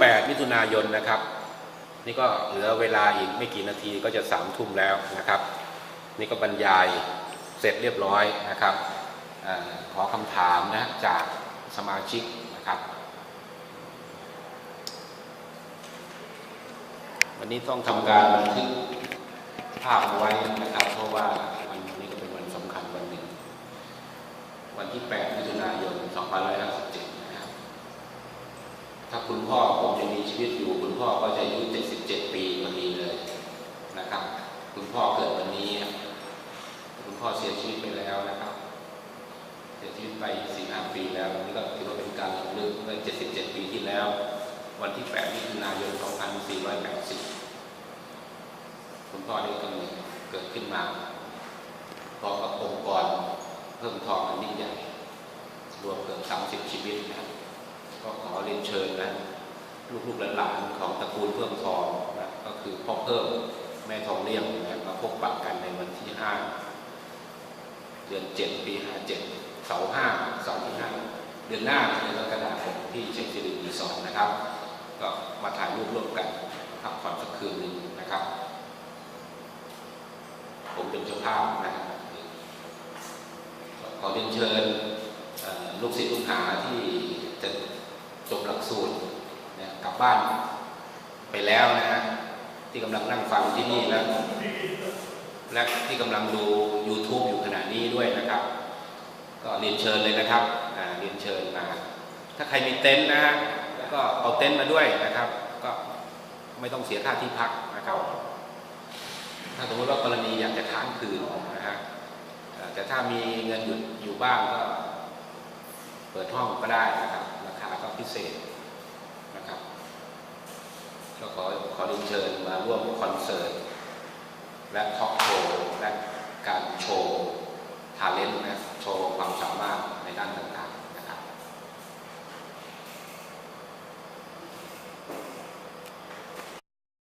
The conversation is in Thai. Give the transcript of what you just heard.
8 มิถุนายนนะครับ นี่ก็เหลือเวลาอีกไม่กี่นาทีก็จะสามทุ่มแล้วนะครับ นี่ก็บรรยายเสร็จเรียบร้อยนะครับอขอคำถามนะจากสมาชิกนะครับ วันนี้ต้องทำการบันทึกภาพไว้นะครับ เพราะว่าวันนี้ก็เป็นวันสำคัญวันหนึ่ง วันที่ 8 มิถุนายน 2557 ถ้าคุณพ่อผมยังมีชีวิตอยู่ คุณพ่อก็จะอายุ77 ปีพอดีเลยนะครับ คุณพ่อเกิดวันนี้ คุณพ่อเสียชีวิตไปแล้วนะครับ เสียชีวิตไป4 5ปีแล้วนี่ก็ถือว่าเป็นการรำลึกเมื่อ77 ปีที่แล้ว วันที่8มิถุนายน 2480 คุณพ่อได้กำเนิดเกิดขึ้นมาพร้อมกับองค์กรเพิ่มทองอันยิ่งใหญ่รวมเกือบ30 ชีวิตนะครับ ก็ขอเรียนเชิญนะลูกๆหลานๆของตระกูลเพิ่มทองนะก็คือพ่อเพิ่มแม่ทองเลี่ยมนะมาพบปะกันในวันที่5เดือน7ปี57เสาร์5เสาร์ที่5เดือนหน้าเดือนกรกฎาคมที่เชียงศิริรีสอร์ทนะครับ ก็มาถ่ายรูปร่วมกันพักผ่อนสักคืนหนึ่งนะครับ ผมเป็นเจ้าภาพนะขอเรียนเชิญลูกศิษย์ลูกหาที่จะ จบหลักสูตรนี่ยกลับบ้านไปแล้วนะฮะที่กำลังนั่งฟังที่นี่แล้วและที่กำลังดู YouTube อยู่ขณะนี้ด้วยนะครับ ก็เรียนเชิญเลยนะครับเรียนเชิญมา ถ้าใครมีเต็นท์นะฮะก็เอาเต็นท์มาด้วยนะครับ ก็ไม่ต้องเสียค่าที่พักนะครับ ถ้าสมมติว่ากรณีอยากจะค้างคืนนะฮะแต่ถ้ามีเงินอยู่อยู่บ้างก็ เปิดห้องก็ได้นะครับ แล้วก็พิเศษนะครับก็ขอขอเรียนเชิญมาร่วมคอนเสิร์ต และท็อกโชว์และการโชว์ทาเลนต์นะโชว์ความสามารถในด้านต่าง